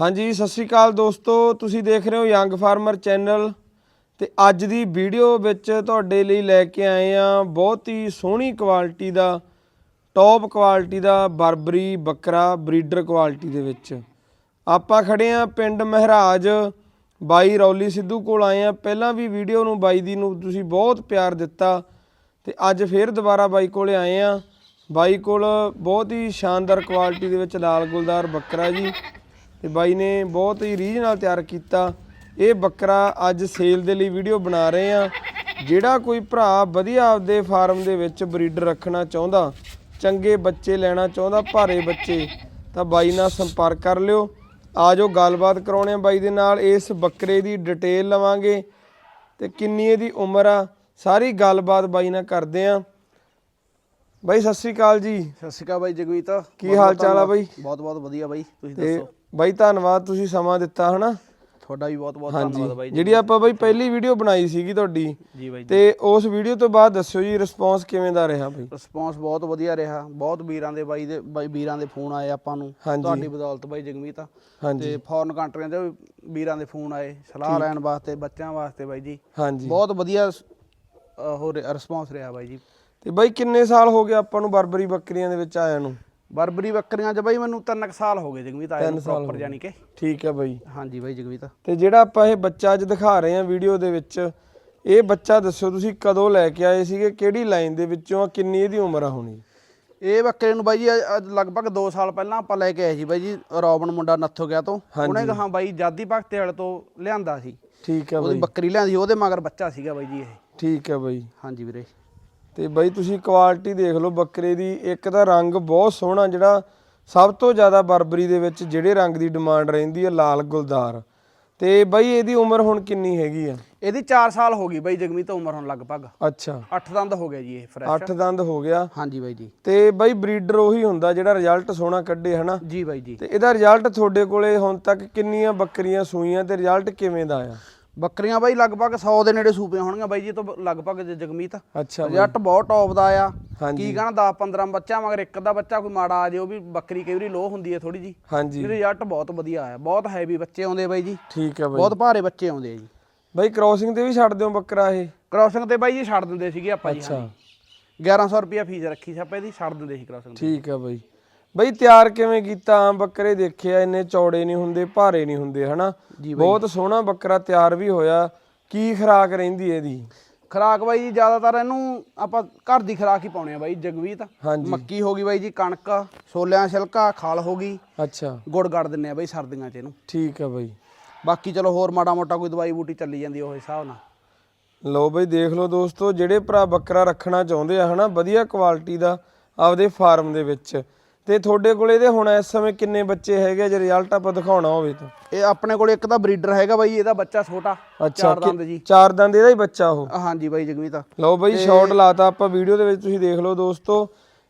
ਹਾਂਜੀ, ਸਤਿ ਸ਼੍ਰੀ ਅਕਾਲ ਦੋਸਤੋ। ਤੁਸੀਂ ਦੇਖ ਰਹੇ ਹੋ ਯੰਗ ਫਾਰਮਰ ਚੈਨਲ। ਤੇ ਅੱਜ ਦੀ ਵੀਡੀਓ ਵਿੱਚ ਤੁਹਾਡੇ ਲਈ ਲੈ ਕੇ ਆਏ ਆ ਬਹੁਤ ਹੀ ਸੋਹਣੀ ਕੁਆਲਿਟੀ ਦਾ ਟੌਪ ਕੁਆਲਿਟੀ ਦਾ ਬਰਬਰੀ ਬੱਕਰਾ ਬਰੀਡਰ ਕੁਆਲਿਟੀ ਦੇ ਵਿੱਚ। ਆਪਾਂ ਖੜੇ ਆ ਪਿੰਡ ਮਹਿਰਾਜ। ਬਾਈ ਰੌਲੀ ਸਿੱਧੂ ਕੋਲ ਆਏ ਆ ਪਹਿਲਾਂ ਵੀ ਵੀਡੀਓ ਨੂੰ ਬਾਈ ਦੀ ਨੂੰ ਤੁਸੀਂ ਬਹੁਤ ਪਿਆਰ ਦਿੱਤਾ। ਤੇ ਅੱਜ ਫੇਰ ਦੁਬਾਰਾ ਬਾਈ ਕੋਲੇ ਆਏ ਆ ਬਾਈ ਕੋਲ ਬਹੁਤ ਹੀ ਸ਼ਾਨਦਾਰ ਕੁਆਲਿਟੀ ਦੇ ਵਿੱਚ ਲਾਲ ਗੁਲਦਾਰ ਬੱਕਰਾ ਜੀ। ਤੇ ਬਾਈ ਨੇ ਬਹੁਤ ਹੀ ਰੀਝ ਨਾਲ ਤਿਆਰ ਕੀਤਾ। ਇਹ ਬੱਕਰਾ ਅੱਜ ਸੇਲ ਦੇ ਲਈ ਵੀਡੀਓ ਬਣਾ ਰਹੇ ਆ ਜਿਹੜਾ ਕੋਈ ਭਰਾ ਵਧੀਆ ਆਪਦੇ ਫਾਰਮ ਦੇ ਵਿੱਚ ਬਰੀਡਰ ਰੱਖਣਾ ਚਾਹੁੰਦਾ ਚੰਗੇ ਬੱਚੇ ਲੈਣਾ ਚਾਹੁੰਦਾ ਭਾਰੇ ਬੱਚੇ ਤਾਂ ਬਾਈ ਨਾਲ ਸੰਪਰਕ ਕਰ ਲਿਓ। ਆਜੋ ਗੱਲਬਾਤ ਕਰਾਉਣੇ ਆ ਬਾਈ ਦੇ ਨਾਲ। ਇਸ ਬੱਕਰੇ ਦੀ ਡਿਟੇਲ ਲਵਾਂਗੇ ਤੇ ਕਿੰਨੀ ਇਹਦੀ ਉਮਰ ਆ ਸਾਰੀ ਗੱਲਬਾਤ ਬਾਈ ਨਾਲ ਕਰਦੇ ਆ ਬਾਈ ਸਤਿ ਸ੍ਰੀ ਅਕਾਲ ਜੀ। ਸਤਿ ਸ਼੍ਰੀ ਅਕਾਲ ਬਾਈ ਜਗਵੀਤ ਕੀ ਹਾਲ ਚਾਲ ਆ ਬਾਈ? ਬਹੁਤ ਬਹੁਤ ਵਧੀਆ ਬਾਈ ਤੁਸੀਂ ਤੇ ਦੱਸੋ? ਬਾਈ ਧੰਨਵਾਦ ਤੁਸੀਂ ਸਮਾਂ ਦਿੱਤਾ ਹਨਾ? ਤੁਹਾਡਾ ਵੀ ਬਹੁਤ ਬਹੁਤ ਧੰਨਵਾਦ ਬਾਈ ਜਿਹੜੀ ਆਪਾਂ ਬਾਈ ਪਹਿਲੀ ਵੀਡੀਓ ਬਣਾਈ ਸੀਗੀ ਤੁਹਾਡੀ ਜੀ ਬਾਈ ਤੇ ਉਸ ਵੀਡੀਓ ਤੋਂ ਬਾਅਦ ਦੱਸਿਓ ਜੀ ਰਿਸਪੌਂਸ ਕਿਵੇਂ ਦਾ ਰਿਹਾ ਬਾਈ? ਰਿਸਪੌਂਸ ਬਹੁਤ ਵਧੀਆ ਰਿਹਾ। ਬਹੁਤ ਵੀਰਾਂ ਦੇ ਬਾਈ ਦੇ ਬਾਈ ਵੀਰਾਂ ਦੇ ਫੋਨ ਆਏ ਆਪਾਂ ਨੂੰ। ਤੁਹਾਡੀ ਬਦੌਲਤ ਬਾਈ ਜਗਮੀਤ ਤੇ ਫੋਰਨ ਕੰਟਰੀਆਂ ਦੇ ਵੀਰਾਂ ਦੇ ਫੋਨ ਆਏ ਸਲਾਹ ਲੈਣ ਵਾਸਤੇ ਬੱਚਿਆਂ ਵਾਸਤੇ ਬਾਈ ਜੀ। ਬਹੁਤ ਵਧੀਆ ਉਹ ਰਿਸਪੌਂਸ ਰਿਹਾ ਬਾਈ ਜੀ। ਤੇ ਬਾਈ ਕਿੰਨੇ ਸਾਲ ਹੋ ਗਏ ਆਪਾਂ ਨੂੰ ਬਰਬਰੀ ਬੱਕਰੀਆਂ ਦੇ ਵਿੱਚ ਆਇਆਂ ਨੂੰ? ਬਰਬਰੀ ਬੱਕਰੀਆਂ 'ਚ ਬਾਈ ਮੈਨੂੰ 3 ਸਾਲ ਹੋ ਗਏ ਜਗਮੀਤ ਆਏ ਨੂੰ ਪ੍ਰੋਪਰ। ਜਾਨੀ ਕਿ। ਠੀਕ ਹੈ ਬਾਈ। ਹਾਂਜੀ ਬਾਈ ਜਗਮੀਤ। ਤੇ ਜਿਹੜਾ ਆਪਾਂ ਇਹ ਬੱਚਾ ਅੱਜ ਦਿਖਾ ਰਹੇ ਹਾਂ ਵੀਡੀਓ ਦੇ ਵਿੱਚ ਇਹ ਬੱਚਾ ਦੱਸਿਓ ਤੁਸੀਂ ਕਦੋਂ ਲੈ ਕੇ ਆਏ ਸੀਗੇ ਕਿਹੜੀ ਲਾਈਨ ਦੇ ਵਿੱਚੋਂ ਆ ਕਿੰਨੀ ਇਹਦੀ ਉਮਰ ਆ ਹੋਣੀ? ਇਹ ਬੱਕਰੇ ਨੂੰ ਬਾਈ ਜੀ ਲਗਭਗ 2 ਸਾਲ ਪਹਿਲਾਂ ਆਪਾਂ ਲੈ ਕੇ ਆਏ ਸੀ ਬਾਈ ਜੀ ਰੋਬਨ ਮੁੰਡਾ ਨੱਥੋ ਗਿਆ ਤੋਂ। ਉਹਨੇ ਕਹਾ ਬਾਈ ਜਾਦੀ ਭਗਤੇ ਵਾਲੇ ਤੋਂ ਲਿਆਂਦਾ ਸੀ। ਠੀਕ ਹੈ ਉਹਦੀ ਬਾਈ। ਬੱਕਰੀ ਲਿਆਂਦੀ ਉਹਦੇ ਮਗਰ ਬੱਚਾ ਸੀਗਾ ਬਾਈ ਜੀ ਇਹ। ਠੀਕ ਹੈ ਬਾਈ। ਹਾਂਜੀ ਵੀਰੇ। ਤੇ ਬਾਈ ਤੁਸੀਂ ਕੁਆਲਿਟੀ ਦੇਖ ਲਓ ਬੱਕਰੇ ਦੀ ਇੱਕ ਤਾਂ ਰੰਗ ਬਹੁਤ ਸੋਹਣਾ ਜਿਹੜਾ ਸਭ ਤੋਂ ਜ਼ਿਆਦਾ ਬਰਬਰੀ ਦੇ ਵਿੱਚ ਜਿਹੜੇ ਰੰਗ ਦੀ ਡਿਮਾਂਡ ਰਹਿੰਦੀ ਹੈ ਲਾਲ ਗੁਲਦਾਰ। ਤੇ ਬਾਈ ਇਹਦੀ ਉਮਰ ਹੁਣ ਕਿੰਨੀ ਹੈਗੀ ਆ? ਇਹਦੀ 4 ਸਾਲ ਹੋ ਗਈ ਬਾਈ ਜਗਮੀਤ ਉਮਰ ਹੁਣ ਲਗਭਗ। ਅੱਛਾ। 8 ਦੰਦ ਹੋ ਗਿਆ ਜੀ ਇਹ ਫਰੈਸ਼ ਅੱਠ ਦੰਦ ਹੋ ਗਿਆ। ਹਾਂਜੀ ਬਾਈ ਜੀ। ਤੇ ਬਾਈ ਬਰੀਡਰ ਉਹੀ ਹੁੰਦਾ ਜਿਹੜਾ ਰਿਜ਼ਲਟ ਸੋਹਣਾ ਕੱਢੇ ਹਨਾ? ਜੀ ਬਾਈ ਜੀ। ਤੇ ਇਹਦਾ ਰਿਜ਼ਲਟ ਤੁਹਾਡੇ ਕੋਲੇ ਹੁਣ ਤੱਕ ਕਿੰਨੀਆਂ ਬੱਕਰੀਆਂ ਸੂਈਆਂ ਤੇ ਰਿਜ਼ਲਟ ਕਿਵੇਂ ਦਾ ਆ ਬੱਕਰੀਆਂ ਬਾਈ ਲਗਭਗ 100 ਦੇ ਨੇੜੇ ਸੂਪੀਆਂ ਹੋਣਗੀਆਂ ਬਾਈ ਜੀ ਤੋਂ ਲਗਭਗ ਜਗਮੀਤ। ਅੱਛਾ ਰਿਜ਼ਲਟ ਬਹੁਤ ਟੌਪ ਦਾ ਆ। ਕੀ ਕਹਣਾ 10 15 ਬੱਚਾ ਮਗਰ ਇੱਕ ਅੱਧਾ ਬੱਚਾ ਕੋਈ ਮਾੜਾ ਆ ਜੇ ਉਹ ਵੀ ਬੱਕਰੀ ਕਈ ਵਾਰੀ ਲੋ ਹੁੰਦੀ ਹੈ ਥੋੜੀ ਜੀ ਹਾਂਜੀ। ਰਿਜ਼ਲਟ ਬਹੁਤ ਵਧੀਆ ਆਇਆ ਬਹੁਤ ਹੈਵੀ ਬੱਚੇ ਆਉਂਦੇ ਬਾਈ ਜੀ। ਠੀਕ ਹੈ ਬਾਈ। ਬਹੁਤ ਭਾਰੇ ਬੱਚੇ ਆਉਂਦੇ ਆ ਜੀ। ਬਾਈ ਕ੍ਰੋਸਿੰਗ ਤੇ ਵੀ ਛੱਡ ਦਿਓ ਬੱਕਰਾ ਇਹ। ਕ੍ਰਾਸਿੰਗ ਤੇ ਬਾਈ ਜੀ ਛੱਡ ਦਿੰਦੇ ਸੀਗੇ ਆਪਾਂ ਜੀ ਅੱਛਾ। 1100 ਰੁਪਿਆ ਫੀਸ ਰੱਖੀ ਸੀ ਆਪਾਂ ਇਹਦੀ ਛੱਡ ਦਿੰਦੇ ਸੀ ਕ੍ਰਾਸਿੰਗ ਤੇ। ਠੀਕ ਹੈ ਬਾਈ। ਬਾਈ ਤਿਆਰ ਕਿਵੇਂ ਕੀਤਾ? ਆਮ ਬੱਕਰੇ ਦੇਖਿਆ ਇੰਨੇ ਚੌੜੇ ਨਹੀਂ ਹੁੰਦੇ ਭਾਰੇ ਨਹੀਂ ਹੁੰਦੇ ਹਨਾ? ਬਹੁਤ ਸੋਹਣਾ ਬੱਕਰਾ ਤਿਆਰ ਵੀ ਹੋਇਆ। ਕੀ ਖਰਾਕ ਰਹਿੰਦੀ ਇਹਦੀ? ਖਰਾਕ ਬਾਈ ਜੀ ਜ਼ਿਆਦਾਤਰ ਇਹਨੂੰ ਆਪਾਂ ਘਰ ਦੀ ਖਰਾਕ ਹੀ ਪਾਉਣੇ ਆ ਬਾਈ ਜਗਵੀਤ। ਮੱਕੀ ਹੋ ਗਈ ਬਾਈ ਜੀ ਕਣਕ ਛੋਲਿਆਂ ਛਿਲਕਾ ਖਾਲ ਹੋ ਗਈ। ਅੱਛਾ। ਗੁੜ ਗੜ ਦਿੰਨੇ ਆ ਬਾਈ ਸਰਦੀਆਂ 'ਚ ਇਹਨੂੰ। ਠੀਕ ਹੈ ਬਾਈ। ਬਾਕੀ ਚਲੋ ਹੋਰ ਮਾੜਾ ਮੋਟਾ ਕੋਈ ਦਵਾਈ ਬੂਟੀ ਚੱਲੀ ਜਾਂਦੀ ਉਹ ਹਿਸਾਬ ਨਾਲ। ਲਓ ਬਈ ਦੇਖ ਲਓ ਦੋਸਤੋ ਜਿਹੜੇ ਭਰਾ ਬੱਕਰਾ ਰੱਖਣਾ ਚਾਹੁੰਦੇ ਆ ਹਨਾ ਵਧੀਆ ਕੁਆਲਿਟੀ ਦਾ ਆਪਦੇ ਫਾਰਮ ਦੇ ਵਿੱਚ। ਤੇ ਤੁਹਾਡੇ ਕੋਲ ਇਹਦੇ ਹੁਣ ਇਸ ਸਮੇਂ ਕਿੰਨੇ ਬੱਚੇ ਹੈਗੇ ਜੇ ਰਿਜ਼ਲਟ ਆਪਾਂ ਦਿਖਾਉਣਾ ਹੋਵੇ ਤਾਂ। ਇਹ ਆਪਣੇ ਕੋਲ ਇੱਕ ਤਾਂ ਬਰੀਡਰ ਹੈਗਾ ਬਾਈ ਇਹਦਾ ਬੱਚਾ ਛੋਟਾ ਅੱਛਾ ਚਾਰ ਦੰਦ ਜੀ। ਚਾਰ ਦੰਦ ਇਹਦਾ ਹੀ ਬੱਚਾ ਉਹ? ਹਾਂਜੀ ਬਾਈ ਜਗਵੀਤ ਲਓ ਬਈ ਸ਼ਾਰਟ ਲਾਤਾ ਆਪਾਂ ਵੀਡੀਓ ਦੇ ਵਿੱਚ ਤੁਸੀਂ ਦੇਖ ਲਓ ਦੋਸਤੋ।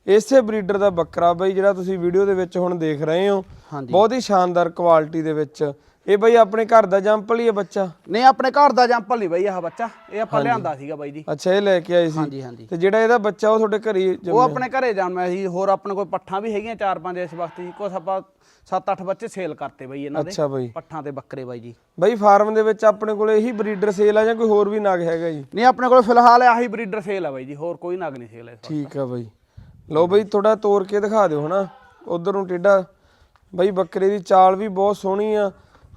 ਇਸੇ ਬਰੀਡਰ ਦਾ ਬੱਕਰਾ ਬਈ ਜਿਹੜਾ ਤੁਸੀਂ ਵੀਡੀਓ ਦੇ ਵਿੱਚ ਹੁਣ ਦੇਖ ਰਹੇ ਹੋ। ਬਹੁਤ ਹੀ ਸ਼ਾਨਦਾਰ ਕੁਆਲਿਟੀ ਦੇ ਵਿੱਚ ਇਹ ਬਈ ਆਪਣੇ ਘਰ ਦਾ ਜੰਪਲ ਹੀ ਹੈ ਬੱਚਾ। ਨਹੀਂ ਆਪਣੇ ਘਰ ਦਾ ਜੰਪਲ ਨਹੀਂ ਬਾਈ ਆਹ ਬੱਚਾ। ਇਹ ਆਪਾਂ ਲਿਆਂਦਾ ਸੀਗਾ ਬਾਈ ਜੀ। ਅੱਛਾ ਇਹ ਲੈ ਕੇ ਆਏ ਸੀ। ਹਾਂਜੀ ਹਾਂਜੀ। ਤੇ ਜਿਹੜਾ ਇਹਦਾ ਬੱਚਾ ਉਹ ਤੁਹਾਡੇ ਘਰੇ ਉਹ ਆਪਣੇ ਘਰੇ ਜਨਮਿਆ ਸੀ। ਹੋਰ ਆਪਣੇ ਕੋਲ ਪੱਠਾਂ ਵੀ ਹੈਗੀਆਂ ਚਾਰ ਪੰਜ ਇਸ ਵਕਤ ਜੀ। ਕੁਛ ਆਪਾਂ 7-8 ਬੱਚੇ ਸੇਲ ਕਰਤੇ ਬਾਈ ਇਹਨਾਂ ਦੇ। ਅੱਛਾ ਬਈ। ਪੱਠਾਂ ਤੇ ਬੱਕਰੇ ਬਾਈ ਜੀ। ਬਈ ਫਾਰਮ ਦੇ ਵਿੱਚ ਆਪਣੇ ਕੋਲ ਇਹੀ ਬਰੀਡਰ ਸੇਲ ਆ ਜਾਂ ਕੋਈ ਹੋਰ ਵੀ ਨਗ ਹੈਗਾ ਜੀ? ਨਹੀਂ ਆਪਣੇ ਕੋਲ ਫਿਲਹਾਲ ਆਹੀ ਬਰੀਡਰ ਸੇਲ ਆ ਬਾਈ ਜੀ। ਹੋਰ ਕੋਈ ਨਗ ਨਹੀਂ ਸੇਲ ਹੈ ਠੀਕ ਆ ਬਈ। ਲਓ ਬਈ ਥੋੜਾ ਤੋੜ ਕੇ ਦਿਖਾ ਦਿਓ ਹਨਾ। ਉਧਰ ਨੂੰ ਟੇਢਾ। ਬਈ ਬੱਕਰੇ ਦੀ ਚਾਲ ਵੀ ਬਹੁਤ ਸੋਹਣੀ ਆ।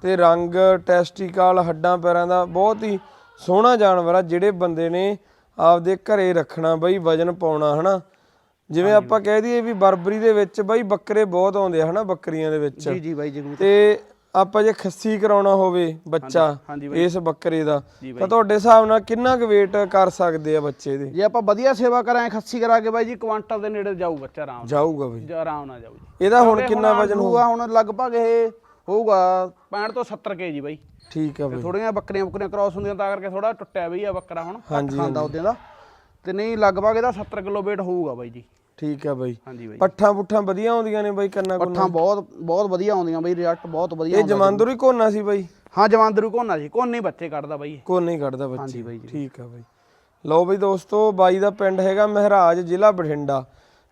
ਤੇ ਰੰਗ ਟੈਸਟੀਕਲ ਹੱਡਾਂ ਪੈਰਾਂ ਦਾ ਬਹੁਤ ਹੀ ਸੋਹਣਾ ਜਾਨਵਰ ਆ ਜਿਹੜੇ ਬੰਦੇ ਨੇ ਆਪਦੇ ਘਰੇ ਰੱਖਣਾ ਬਈ ਵਜਨ ਪਾਉਣਾ ਹਨਾ? ਜਿਵੇਂ ਆਪਾਂ ਕਹਿ ਦਈਏ ਵੀ ਬਰਬਰੀ ਦੇ ਵਿੱਚ ਬਈ ਬੱਕਰੇ ਬਹੁਤ ਆਉਂਦੇ ਆ ਹਨਾ ਬੱਕਰੀਆਂ ਦੇ ਵਿੱਚ। ਜੀ ਜੀ ਬਾਈ ਜਗਮੀਤ ਤੇ ਆਪਾਂ ਜੇ ਖੱਸੀ ਕਰਾਉਣਾ ਹੋਵੇ ਬੱਚਾ ਇਸ ਬੱਕਰੇ ਦਾ ਤਾਂ ਤੁਹਾਡੇ ਹਿਸਾਬ ਨਾਲ ਕਿੰਨਾ ਕੁ weight ਕਰ ਸਕਦੇ ਆ ਬੱਚੇ ਦੇ? ਜੇ ਆਪਾਂ ਵਧੀਆ ਸੇਵਾ ਕਰਾਂ ਖੱਸੀ ਕਰਾ ਕੇ ਬਾਈ ਜੀ ਕੁਆਂਟਲ ਦੇ ਨੇੜੇ ਜਾਊ ਬੱਚਾ ਆਰਾਮ ਜਾਊਗਾ ਬਈ। ਆਰਾਮ ਨਾਲ ਜਾਊ ਇਹਦਾ ਹੁਣ ਕਿੰਨਾ ਵਜਨ ਹੋਊਗਾ ਹੁਣ ਲਗਭਗ ਇਹ ਹੋਊਗਾ। 65 ਤੋਂ 70 ਕੇਜੀ ਬਾਈ। ਠੀਕ ਆ ਬਈ। ਥੋੜੀਆਂ ਬੱਕਰੀਆਂ ਬੱਕਰੀਆਂ ਕ੍ਰਾਸ ਹੁੰਦੀਆਂ ਤਾਂ ਕਰਕੇ ਥੋੜਾ ਟੁੱਟਿਆ ਬਈ ਆ ਬੱਕਰਾ ਹੁਣ। ਘੱਟ ਹਾਂਜੀ, ਖਾਂਦਾ ਉਹਦੇ ਦਾ। ਤੇ ਨਹੀਂ ਲਗਭਗ ਇਹਦਾ 70 ਕਿਲੋ weight ਹੋਊਗਾ ਬਾਈ ਜੀ। ਠੀਕ ਆ ਬਈ। ਹਾਂਜੀ ਬਾਈ। ਪੱਠਾਂ ਪੁੱਠਾਂ ਵਧੀਆ ਆਉਂਦੀਆਂ ਨੇ ਬਈ ਕੰਨਾ ਪੱਠਾਂ ਬਹੁਤ ਬਹੁਤ ਵਧੀਆ ਆਉਂਦੀਆਂ ਬਾਈ ਰਿਜ਼ਲਟ ਬਹੁਤ ਵਧੀਆ ਇਹ ਆਉਂਦਾ ਜਮਾਂਦਰੂ ਹੀ ਕੋਨਾ ਸੀ ਬਈ? ਹਾਂ ਜਵਾਂਦਰੂ ਕੋਨਾ ਸੀ। ਕੋਨੇ ਬੱਚੇ ਕੱਢਦਾ ਬਾਈ ਇਹ। ਕੋਨੇ ਹੀ ਕੱਢਦਾ ਬੱਚੇ। ਹਾਂਜੀ ਬਾਈ ਜੀ। ਠੀਕ ਆ ਬਈ। ਲਓ ਬਈ ਦੋਸਤੋ ਬਾਈ ਦਾ ਪਿੰਡ ਹੈਗਾ ਮਹਿਰਾਜ ਜ਼ਿਲ੍ਹਾ ਬਠਿੰਡਾ।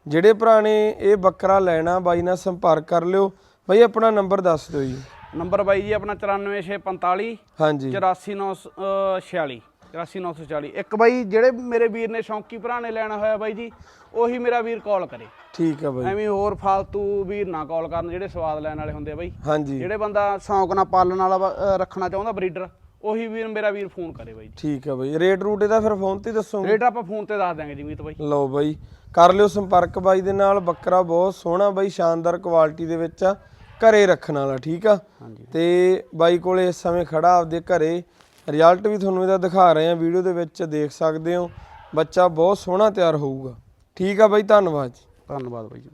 ਜਿਹੜੇ ਭਰਾ ਨੇ ਇਹ ਬੱਕਰਾ ਲੈਣਾ ਬਾਈ ਨਾਲ ਸੰਪਰਕ ਕਰ ਲਿਓ। ਬਈ ਆਪਣਾ ਨੰਬਰ ਦੱਸ ਦਿਓ ਜੀ। ਨੰਬਰ ਬਾਈ ਜੀ ਆਪਣਾ 94645 ਹਾਂਜੀ। 84946 84946 ਇੱਕ ਬਾਈ ਜਿਹੜੇ ਮੇਰੇ ਵੀਰ ਨੇ ਸ਼ੌਂਕੀ ਭਰਾ ਨੇ ਲੈਣਾ ਹੋਇਆ ਬਾਈ ਜੀ ਉਹੀ ਮੇਰਾ ਵੀਰ ਕਾਲ ਕਰੇ। ਠੀਕ ਆ ਬਾਈ। ਐਵੇਂ ਹੋਰ ਫਾਲਤੂ ਵੀਰ ਨਾ ਕਾਲ ਕਰਨ ਜਿਹੜੇ ਸਵਾਦ ਲੈਣ ਵਾਲੇ ਹੁੰਦੇ ਆ ਬਾਈ। ਹਾਂਜੀ। ਜਿਹੜੇ ਬੰਦਾ ਸ਼ੌਂਕ ਨਾਲ ਪਾਲਣ ਵਾਲਾ ਰੱਖਣਾ ਚਾਹੁੰਦਾ ਬਰੀਡਰ ਉਹੀ ਵੀਰ ਮੇਰਾ ਵੀਰ ਫੋਨ ਕਰੇ ਬਾਈ ਠੀਕ ਆ ਬਾਈ। ਰੇਟ ਰੂਟ ਇਹਦਾ ਫਿਰ ਫੋਨ ਤੇ ਹੀ ਦੱਸੋਗੇ? ਰੇਟ ਆਪਾਂ ਫੋਨ ਤੇ ਦੱਸ ਦਾਂਗੇ ਜੀ ਮੀਤ ਬਾਈ। ਲਓ ਬਾਈ ਕਰ ਲਿਓ ਸੰਪਰਕ ਬਾਈ ਦੇ ਨਾਲ। ਬੱਕਰਾ ਬਹੁਤ ਸੋਹਣਾ ਬਾਈ ਸ਼ਾਨਦਾਰ ਕੁਆਲਿਟੀ ਦੇ ਵਿੱਚ ਆ। ਘਰੇ ਰੱਖਣ ਵਾਲਾ ਠੀਕ ਆ? ਤੇ ਬਾਈ ਕੋਲੇ ਇਸ ਸਮੇਂ ਖੜਾ ਆਪਦੇ ਘਰੇ। ਰਿਜ਼ਲਟ ਵੀ ਤੁਹਾਨੂੰ ਇਹਦਾ ਦਿਖਾ ਰਹੇ ਆ ਵੀਡੀਓ ਦੇ ਵਿੱਚ ਦੇਖ ਸਕਦੇ ਹੋ। ਬੱਚਾ ਬਹੁਤ ਸੋਹਣਾ ਤਿਆਰ ਹੋਊਗਾ। ਠੀਕ ਆ ਬਾਈ ਧੰਨਵਾਦ ਜੀ। ਧੰਨਵਾਦ ਬਾਈ ਜੀ।